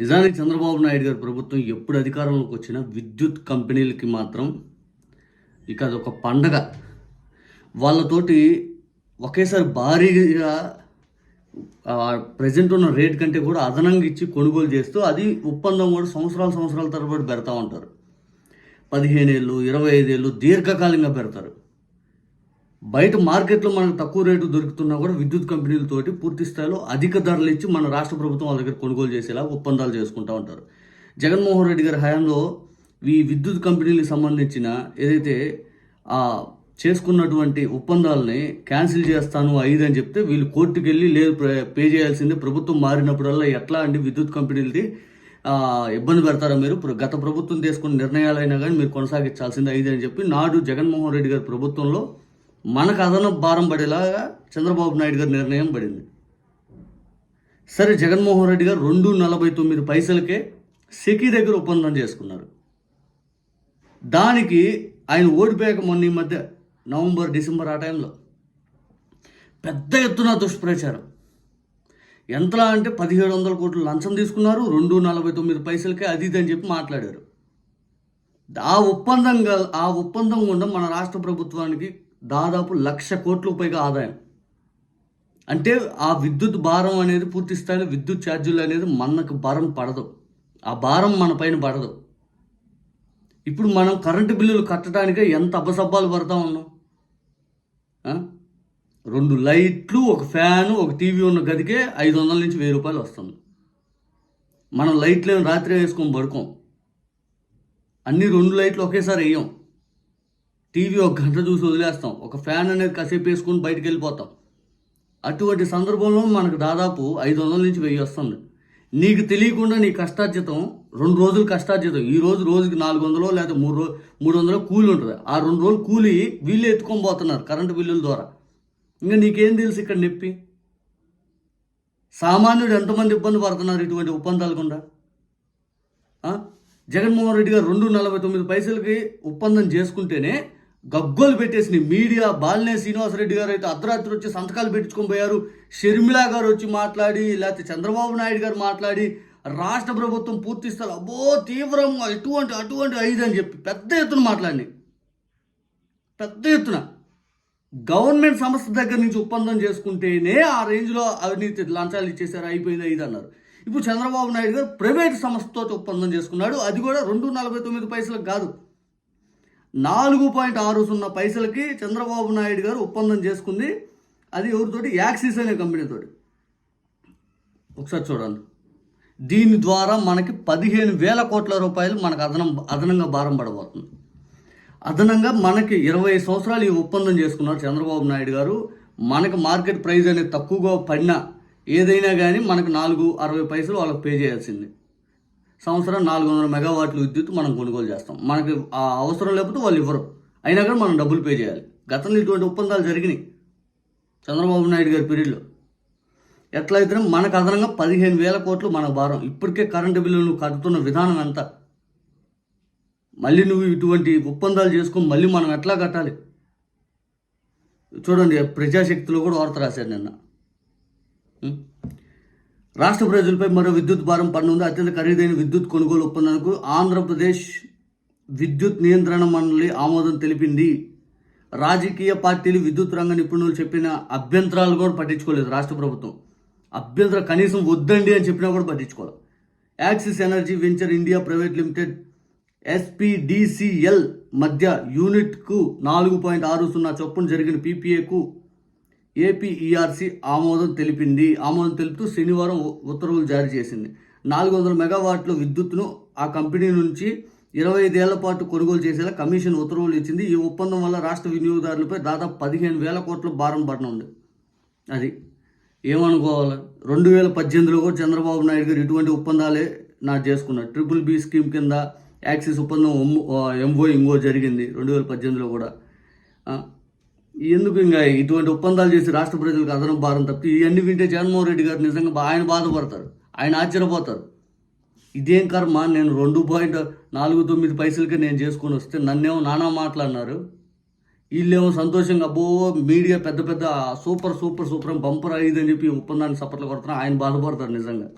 నిజానికి చంద్రబాబు నాయుడు గారి ప్రభుత్వం ఎప్పుడు అధికారంలోకి వచ్చినా విద్యుత్ కంపెనీలకి మాత్రం ఇక అదొక పండగ. వాళ్ళతోటి ఒకేసారి భారీగా ప్రజెంట్ ఉన్న రేట్ కంటే కూడా అదనంగా ఇచ్చి కొనుగోలు చేస్తూ అది ఒప్పందం కూడా సంవత్సరాల సంవత్సరాల తరబడి పెడతా ఉంటారు. పదిహేను ఏళ్ళు ఇరవై ఐదేళ్ళు దీర్ఘకాలంగా పెడతారు. బయట మార్కెట్లో మనకు తక్కువ రేటు దొరుకుతున్నా కూడా విద్యుత్ కంపెనీలతోటి పూర్తి స్థాయిలో అధిక ధరలు ఇచ్చి మన రాష్ట్ర ప్రభుత్వం వాళ్ళ దగ్గర కొనుగోలు చేసేలా ఒప్పందాలు చేసుకుంటూ ఉంటారు. జగన్మోహన్ రెడ్డి గారి హయాంలో ఈ విద్యుత్ కంపెనీలకు సంబంధించిన ఏదైతే ఆ చేసుకున్నటువంటి ఒప్పందాలని క్యాన్సిల్ చేస్తాను ఐదు అని చెప్తే వీళ్ళు కోర్టుకు వెళ్ళి లేదు పే చేయాల్సిందే. ప్రభుత్వం మారినప్పుడల్లా ఎట్లా అండి విద్యుత్ కంపెనీలది? ఇబ్బంది పెడతారా మీరు? ప్ర- గత ప్రభుత్వం తీసుకున్న నిర్ణయాలైనా కానీ మీరు కొనసాగించాల్సిందే ఐదు అని చెప్పి నాడు జగన్మోహన్ రెడ్డి గారి ప్రభుత్వంలో మనకు అదనపు భారం పడేలాగా చంద్రబాబు నాయుడు గారి నిర్ణయం పడింది. సరే జగన్మోహన్ రెడ్డి గారు రెండు నలభై తొమ్మిది పైసలకే సెకీ దగ్గర ఒప్పందం చేసుకున్నారు. దానికి ఆయన ఓడిపోయాక మొన్న ఈ మధ్య నవంబర్ డిసెంబర్ ఆ టైంలో. పెద్ద ఎత్తున దుష్ప్రచారం. ఎంతలా అంటే పదిహేడు వందల కోట్లు లంచం తీసుకున్నారు రెండు నలభై తొమ్మిది పైసలకే అది ఇది అని చెప్పి మాట్లాడారు. ఆ ఒప్పందం ఆ ఒప్పందం గుండా మన రాష్ట్ర ప్రభుత్వానికి దాదాపు లక్ష కోట్లకు పైగా ఆదాయం. అంటే ఆ విద్యుత్ భారం అనేది పూర్తి స్థాయిలో విద్యుత్ ఛార్జీలు అనేది మనకు భారం పడదు. ఆ భారం మన పైన పడదు. ఇప్పుడు మనం కరెంటు బిల్లులు కట్టడానికే ఎంత అబసబ్బాలు పడతా ఉన్నాం? రెండు లైట్లు ఒక ఫ్యాను ఒక టీవీ ఉన్న గదికే ఐదు వందల నుంచి వెయ్యి రూపాయలు వస్తుంది. మనం లైట్లు రాత్రి వేసుకొని పడుకోం. అన్ని రెండు లైట్లు ఒకేసారి వేయం. టీవీ ఒక గంట చూసి వదిలేస్తాం. ఒక ఫ్యాన్ అనేది కసేపు వేసుకొని బయటకు వెళ్ళిపోతాం. అటువంటి సందర్భంలో మనకు దాదాపు ఐదు వందల నుంచి వెయ్యి వస్తుంది. నీకు తెలియకుండా నీ కష్టార్జితం రెండు రోజులు కష్టార్జితం. ఈ రోజు రోజుకి నాలుగు వందలు లేదా మూడు రోజు మూడు వందలు కూలి ఉంటుంది. ఆ రెండు రోజులు కూలి వీళ్ళు ఎత్తుకొని పోతున్నారు కరెంటు బిల్లుల ద్వారా. ఇంకా నీకేం తెలుసు ఇక్కడ నొప్పి? సామాన్యుడు ఎంతమంది ఇబ్బంది పడుతున్నారు ఇటువంటి ఒప్పందాలు గుండా? జగన్మోహన్ రెడ్డి గారు రెండు నలభై తొమ్మిది పైసలకి ఒప్పందం చేసుకుంటేనే గగ్గోలు పెట్టేసిన మీడియా బాలినే శ్రీనివాసరెడ్డి గారు అయితే అర్ధరాత్రి వచ్చి సంతకాలు పెట్టించుకొని పోయారు. షర్మిలా గారు వచ్చి మాట్లాడి లేకపోతే చంద్రబాబు నాయుడు గారు మాట్లాడి రాష్ట్ర ప్రభుత్వం పూర్తి అబ్బో తీవ్రంగా ఎటువంటి అటువంటి ఐదు అని చెప్పి పెద్ద ఎత్తున మాట్లాడి పెద్ద ఎత్తున. గవర్నమెంట్ సంస్థ దగ్గర నుంచి ఒప్పందం చేసుకుంటేనే ఆ రేంజ్లో అవినీతి లంచాలు ఇచ్చేసారు అయిపోయింది అయిదు అన్నారు. ఇప్పుడు చంద్రబాబు నాయుడు గారు ప్రైవేట్ సంస్థతో ఒప్పందం చేసుకున్నాడు. అది కూడా రెండు నలభై తొమ్మిది పైసలకు కాదు. నాలుగు పాయింట్ ఆరు సున్నా పైసలకి చంద్రబాబు నాయుడు గారు ఒప్పందం చేసుకుంది. అది ఎవరితోటి? యాక్సిస్ అనే కంపెనీతోటి ఒకసారి చూడండి. దీని ద్వారా మనకి పదిహేను వేల కోట్ల రూపాయలు మనకు అదనం అదనంగా భారం పడబోతుంది. అదనంగా మనకి ఇరవై సంవత్సరాలు ఈ ఒప్పందం చేసుకున్నారు చంద్రబాబు నాయుడు గారు. మనకు మార్కెట్ ప్రైస్ అనేది తక్కువగా పడినా ఏదైనా కానీ మనకు నాలుగు అరవై పైసలు వాళ్ళకి పే చేయాల్సింది. సంవత్సరం నాలుగు వందల మెగావాట్లు విద్యుత్ మనం కొనుగోలు చేస్తాం. మనకి ఆ అవసరం లేకపోతే వాళ్ళు ఇవ్వరు. అయినా కానీ మనం డబ్బులు పే చేయాలి. గతంలో ఇటువంటి ఒప్పందాలు జరిగినాయి. చంద్రబాబు నాయుడు గారి పీరియడ్లో. ఎట్లయితే మనకు అదనంగా పదిహేను వేల కోట్లు మన భారం. ఇప్పటికే కరెంటు బిల్లులు కడుతున్న కట్టుతున్న విధానం ఎంత? మళ్ళీ నువ్వు ఇటువంటి ఒప్పందాలు చేసుకొని మళ్ళీ మనం ఎట్లా కట్టాలి? చూడండి ప్రజాశక్తిలో కూడా వార్త రాశారు నిన్న. రాష్ట్ర ప్రజలపై మరో విద్యుత్ భారం పన్నుంది. అత్యంత ఖరీదైన విద్యుత్ కొనుగోలు ఒప్పందానికి ఆంధ్రప్రదేశ్ విద్యుత్ నియంత్రణ మండలి ఆమోదం తెలిపింది. రాజకీయ పార్టీలు విద్యుత్ రంగ నిపుణులు చెప్పిన అభ్యంతరాలు కూడా పట్టించుకోలేదు రాష్ట్ర ప్రభుత్వం. అభ్యంతరం కనీసం వద్దండి అని చెప్పినా కూడా పట్టించుకోవాలి Axis Energy Venture India private limited SPDCL మధ్య యూనిట్కు నాలుగు పాయింట్ ఆరు సున్నా చొప్పున జరిగిన పీపీఏకు ఏపీఈఆర్సీ ఆమోదం తెలిపింది. ఆమోదం తెలుపుతూ శనివారం ఉత్తర్వులు జారీ చేసింది. నాలుగు వందల మెగావాట్ల విద్యుత్తును ఆ కంపెనీ నుంచి ఇరవై ఐదేళ్ళ పాటు కొనుగోలు చేసేలా కమిషన్ ఉత్తర్వులు ఇచ్చింది. ఈ ఒప్పందం వల్ల రాష్ట్ర వినియోగదారులపై దాదాపు పదిహేను వేల కోట్ల భారం పడనుంది అది ఏమనుకోవాలి? రెండు వేల పద్దెనిమిదిలో కూడా చంద్రబాబు నాయుడు గారు ఇటువంటి ఒప్పందాలే నా చేసుకున్నారు. ట్రిపుల్ బి స్కీమ్ కింద యాక్సిస్ ఒప్పందం ఎంఓ ఇంగో జరిగింది రెండు వేల పద్దెనిమిదిలో కూడా. ఎందుకు ఇంకా ఇటువంటి ఒప్పందాలు చేసి రాష్ట్ర ప్రజలకు అదనం భారం తప్పి ఇవన్నీ వింటే జగన్మోహన్ రెడ్డి గారు నిజంగా ఆయన బాధపడతారు. ఆయన ఆశ్చర్యపోతారు. ఇదేం కర్మ? నేను రెండు పాయింట్ నాలుగు తొమ్మిది పైసలకే నేను చేసుకొని వస్తే నన్నేమో నానా మాట్లాడినారు వీళ్ళేమో సంతోషంగా అబ్బో మీడియా పెద్ద పెద్ద సూపర్ సూపర్ సూపర్ బంపర్ అయ్యిందని చెప్పి ఒప్పందాన్ని సపర్లు కొడుతున్నా ఆయన బాధపడతారు నిజంగా.